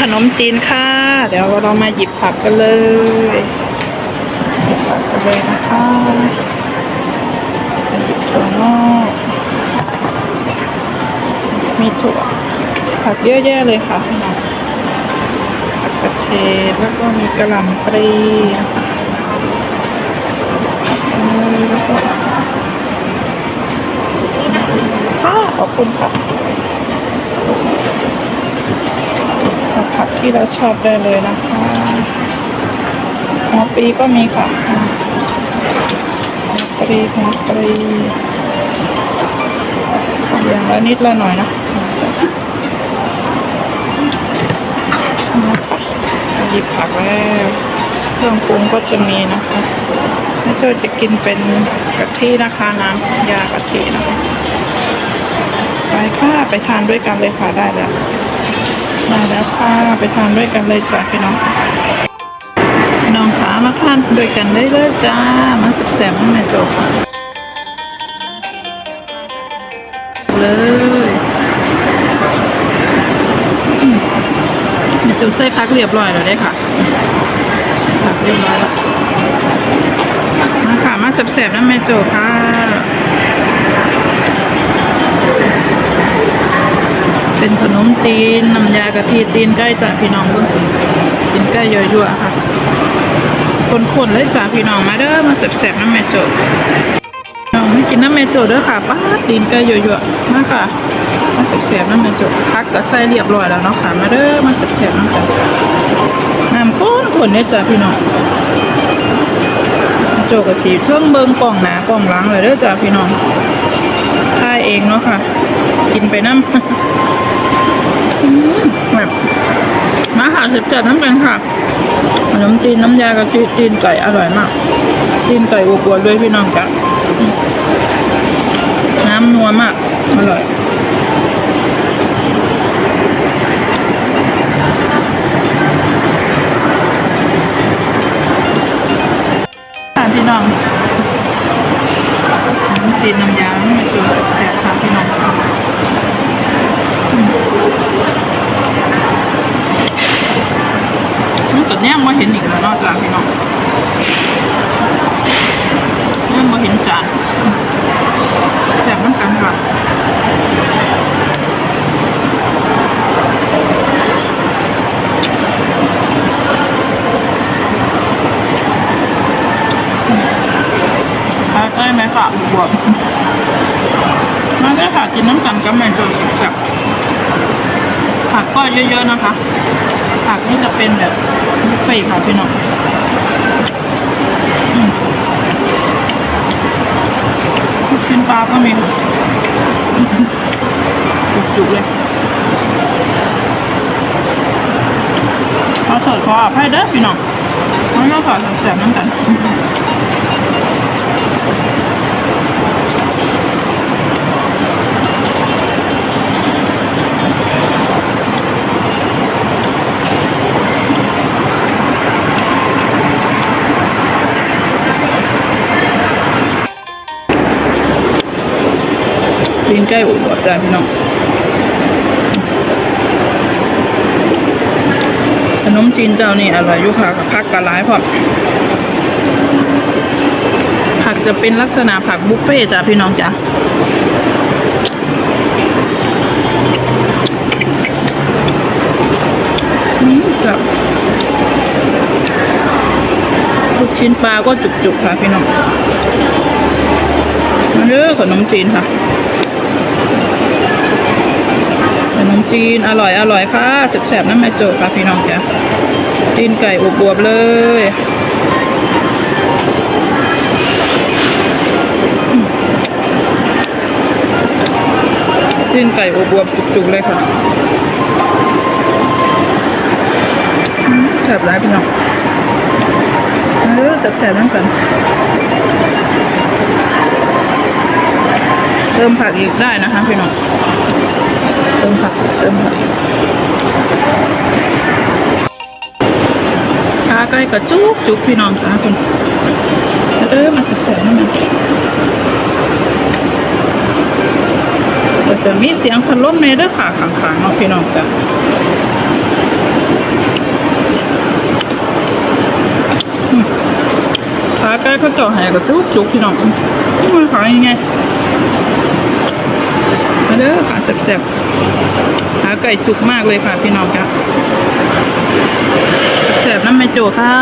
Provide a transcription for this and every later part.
ขนมจีนค่ะ เดี๋ยวเรามาหยิบผักกันเลยหยิบผักกันเลยนะคะหยิบถั่วงอกมีถั่วผักเยอะแยะเลยค่ะผักกระเฉดแล้วก็มีกระหล่ำปลีนะคะแล้วก็ขอบคุณค่ะ ผักผัก ที่เราชอบได้เลยนะคะหัวปีก็มีค่ะหัวปรีหัวปรีอย่างละนิดละหน่อยนะคะหยิบผักแล้วเครื่องปรุงก็จะมีนะคะแม่โจ้จะกินเป็นกะทินะคะน้ำยากะทินะคะ ไปค่ะไปทานด้วยกันเลยค่ะได้แล้ว มาแล้วค่ะไปทานด้วยกันเลยจ้ะพี่น้องพี่น้องขามาทานด้วยกันได้เลยจ้ามาสับแสบๆแม่โจกเลยอืมแม่โจกใส่พักเรียบร้อยแล้วได้ค่ะพักเรียบร้อยแล้วมาค่ะมาสับแสบๆนะแม่โจกค่ะ เป็นขนมจีนน้ำยากะทิตีนไก่จ้ะพี่น้องเบิ่งตีนไก่ยั่วๆค่ะคนๆเลยจ้ะพี่น้องมาเด้อมาแซ่บๆน้ำแม่โจดน้องไม่กินน้ำแม่โจดเด้อค่ะป้าตีนไก่ยั่วๆมาค่ะ มาแซ่บๆน้ำแม่โจดพักก็ใส่เรียบร้อยแล้วเนาะค่ะมาเด้อมาแซ่บๆน้ำกันน้ำข้นๆเนี่ยจ้ะพี่น้องโจกกับสีเทิงเบิงกล่องหนากล่องหลังเลยเด้อจ้ะพี่น้องทายเองเนาะค่ะ กินไปน้ำ แบบมาหาสร็จจัดน้ำกันค่ะขนมจีนน้ำยากะทิจีนไก่อร่อยมากจีนไก่อวบๆด้วยพี่น้องจ้ะน้ำนัวมากอร่อยพี่น้องจีนน้ำยาไม่ตัวแซ่บๆค่ะ มันก็แนมาเห็นอีกแล้วเนอกจากพี่น้องแนมมาเห็นจานแซ่บน้ำกันค่ะทานได้ไหมค่ะบวบมาได้ค่ะกินน้ำกันกับแมงโจแซ่บผักก็เยอะๆนะคะ ผักนี่จะเป็นแบบบุฟเฟ่ต์ค่ะพี่น้องลูกชิ้นปลาก็มีจุกๆเลยขอเถิดขออภัยเด้อพี่น้องน้องก็ขอแสบน้ำกัน ตีนไก่อุบจ้าพี่น้องขนมจีนเจ้านี่อร่อยยุค่ะกับผักกะหลายพอผักจะเป็นลักษณะผักบุฟเฟ่จ้ะพี่น้องจ้ะอืมแบบลูกชิ้นปลาก็จุกๆค่ะพี่น้องมาเด้อขนมจีนค่ะ ขนม จีนอร่อยอร่อยค่ะแซ่บๆน้ำแม่โจกค่ะพี่น้องจ้ะจีนไก่อบวบๆเลยจีนไก่อบวบๆจุกๆเลยค่ะแซ่บร้ายพี่น้องเออแซ่บๆน้ำกันเติมผักอีกได้นะคะพี่น้อง ค่เริ่มหม่ขาใกล้กระจุกจุกพี่น้องค่ะคุณเออมมาสับแสงนะก็จะมีเสียงพัดลมในด้วยค่ะขางๆเนาะพี่น้องจ้ะขาใกล้เขาจ่อแหกระจุกจุกพี่น้องมันขายยังไง เด้อขาแซ่บๆขาไก่จุกมากเลยค่ะพี่น้องจ้ะแซ่บน้ำไม่โจค่ะ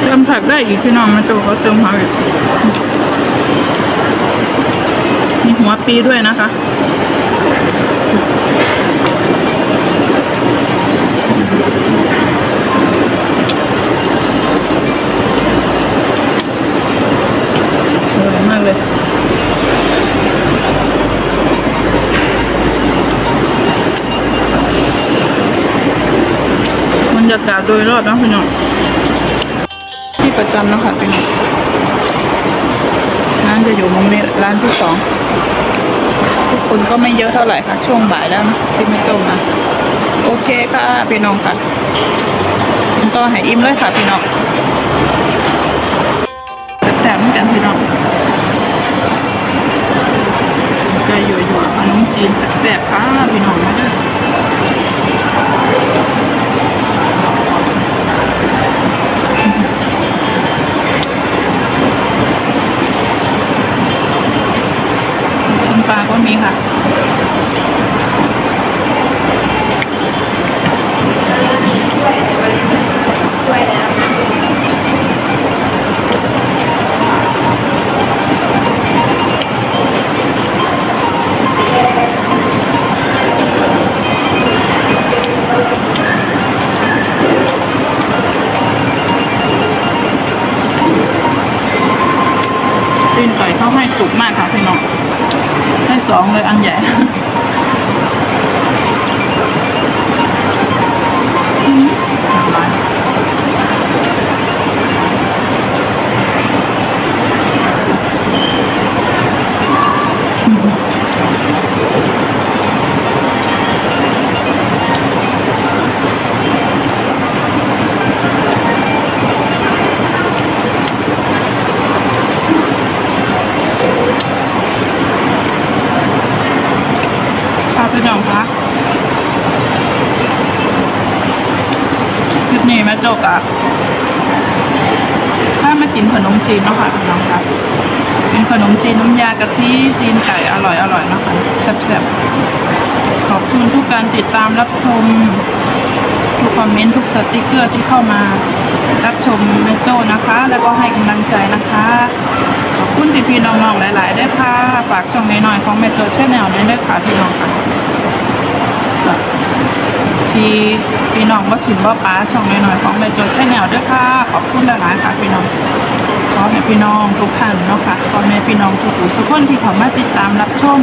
เติมผักได้อีกพี่น้องมาโจเขาเติมผักอีกมีหัวปีด้วยนะคะ อร่อยมากเลย บ รยากาศโดยรอบนะพี่น้องที่ประจำนะคะพี่น้องร้านจะอยู่มุมนี้ร้านที่สองทุกคนก็ไม่เยอะเท่าไหร่ค่ะ ช่วงบ่ายแล้วนะที่ไม่จมมาโอเคค่ะพี่น้องค่ะก็ใหายอิ่มเลยค่ะพี่น้องแซ่บๆเหมือนกันพี่น้องก็อยู่อยู่ขนมจีนแซ่บๆค่ะพี่น้องมาเด้อ นไก่เขาให้จุกมากค่ะพี่น้องให้สองเลยอันใหญ่ อืมอร่อยค่ะพี่น้องคะคลิปนี้แม่โจกอะถ้ามากินขนมจีนเนาะค่ะน้องคะเป็นขนมจีนน้ำยากะทิจีนไก่อร่อยอร่อยเนาะคะแซ่บๆขอบคุณทุกการติดตามรับชมทุกคอมเมนต์ทุกสติกเกอร์ที่เข้ามารับชมแม่โจ้นะคะ แล้วก็ให้กำลังใจนะคะ ขอบคุณพี่ๆน้องๆหลาย ๆ ได้ค่ะฝากช่องน้อยๆของแม่โจ้ชแนลนี้ด้วยค่ะพี่น้องค่ะ ที่พี่น้องก็ถึงว่าป้าช่องน้อยๆของแม่โจ้ชแนลด้วยค่ะ ขอบคุณหลายๆค่ะพี่น้องขอให้พี่น้องทุกท่านเนาะค่ะขอให้พี่น้องทุกผู้ทุกคนที่เข้ามาติดตามรับชม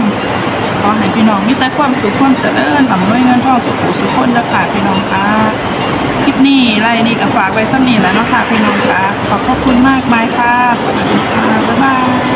ขอให้พี่น้องมีแต่ความสุขความเจริญลำรวยเงินทองสุขผู้สุขคนนะคะพี่น้องค่ะคลิปนี้ไลน์นี้ก็ฝากไว้สักนิดแล้วเนาะค่ะพี่น้องค่ะขอบพระคุณมากมายค่ะสวัสดีค่ะบ๊ายบาย